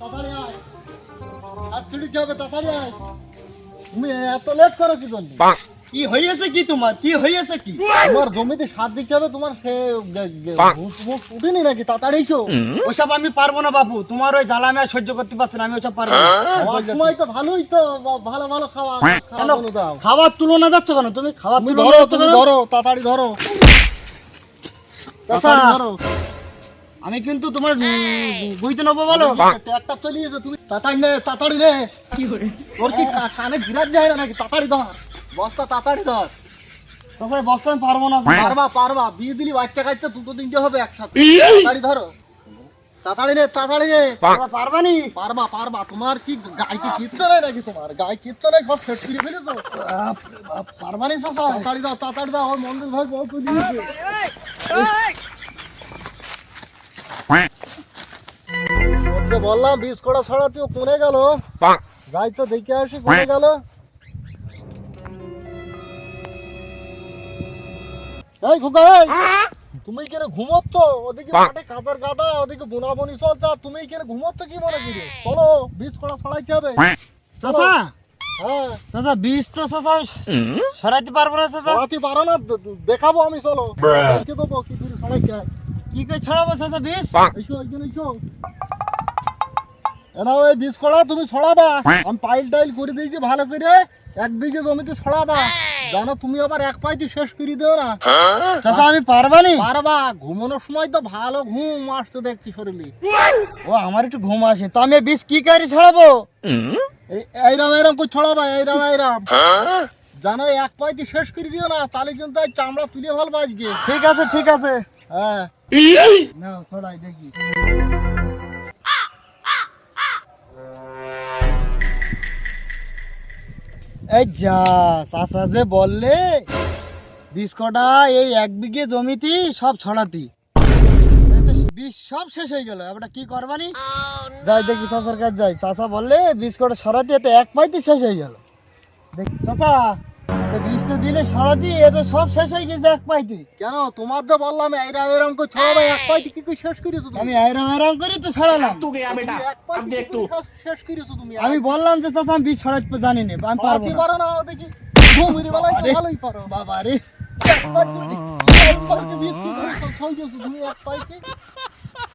তাড়াতাড়ি আয়। আর ছুটিতে হবে তাড়াতাড়ি আয়। তুমি এত লেট করো কি জন্য? কি হয়েছে কি তোমার? কি হয়েছে কি? তোমার জমিতে সার দিতে হবে তোমার সে গে- গে- ঘুষ মুষ উঠেনি নাকি? তাড়াতাড়ি ওসব আমি পারব না বাবু তোমার ওই জ্বালা আমি সহ্য করতে পারছি না আমি ওসব পারব না। সময় তো ভালোই তো ভালো ভালো খাওয়া কেন খাওয়া বলো দাও। তুলনা যাচ্ছ কেন? তুমি খাবার ধরো তুমি ধরো তাড়াতাড়ি ধরো। ধরো। আমি কিন্তু তোমার বুঝতে নেব বলো? ট্রাক্টর চলিয়েছে তুমি? তাড়াতাড়ি নে তাড়াতাড়ি নে। তোর কি কানে গিরাত যায় না নাকি? তাড়াতাড়ি ধর। বস্তা তাড়াতাড়ি ধর। তারপরে বসতে আমি পারব না। পারবা পারবা। বিয়ে দিলি বাচ্চা কাচ্চা দুটো তিনটে হবে একসাথে। তাড়াতাড়ি ধরো। তাড়াতাড়ি নে তাড়াতাড়ি নে। তোমরা পারবা নি? পারবা পারবা। তোমার কি গায়ে কি কিচ্ছু নেই নাকি তোমার? গায়ে কিচ্ছু নেই সব সেট করে ফেলেছো। পারবা নি চাচা? তাড়াতাড়ি দাও তাড়াতাড়ি দাও। আমার মন্দির ভাই বউ তুই দিয়েছে। ওকে বললাম বিষ কড়া ছড়াতে ও কোনে গেল? যাই তো দেখে আসি কোনে গেল। এই তুমি কেন ঘুমোচ্ছ? ওদিকে মাঠে কাদার গাদা ওদিকে বুনা বুনি চলছে। আর তুমি কেন ঘুমোচ্ছ কি মনে করি? চলো কড়া ছড়াইতে হবে? চাচা। হ্যাঁ। চাচা তো চাচা সরাইতে পারব না চাচা। পারো না দেখাবো আমি চলো। দেখে দেবো কি করে ছড়াইতে কি করে ছড়াবো চাচা বিষ এসো একজন এসো। এনা ওই বীজ কড়া তুমি ছড়াবা। আমি পাইল টাইল করে দিয়েছি ভালো করে এক বিঘে জমিতে ছড়াবা। জানো তুমি আবার এক পাইতে শেষ করে দিও না। চাচা আমি পারবা নি? পারবা। ঘুমানোর সময় তো ভালো ঘুম আসছে দেখছি শরীরে। ও আমার একটু ঘুম আসে। তো আমি বিষ কি করে ছড়াবো? এই- এইরম এইরম করে ছড়াবা এইরম এইরম। জানো এক পাইতে শেষ করে দিও না তাহলে কিন্তু চামড়া তুলে ফেলবা আজকে। ঠিক আছে ঠিক আছে। হ্যাঁ। নাও ছড়াই দেখি। এই যা চাচা যে বললে, বিস্কটা কটা এই এক বিঘে জমিতে সব ছড়াতি। বিষ সব শেষ হয়ে গেল এবার কি করবানি? যাই দেখি সরকার যাই। চাচা বললে বিষ কটা এত এক পাইতে শেষ হয়ে গেল। দেখ চাচা তো বিষ তো দিলে ছড়াতি এ তো সব শেষ হয়ে গেছে এক কেন? তোমার তো বললাম করে ছড়াবা এক পাইতে কি করে শেষ করেছ তুমি? আমি করে তো ছড়ালাম। শেষ- শেষ করেছ তুমি? আমি বললাম যে চাচা আমি বিষ ছড়াতে জানি না আমি পারব না। পারো না দেখি। ঘুমিয়ে বেলায় তো ভালোই পারো। বাবা রে এক কি করে তুমি? এক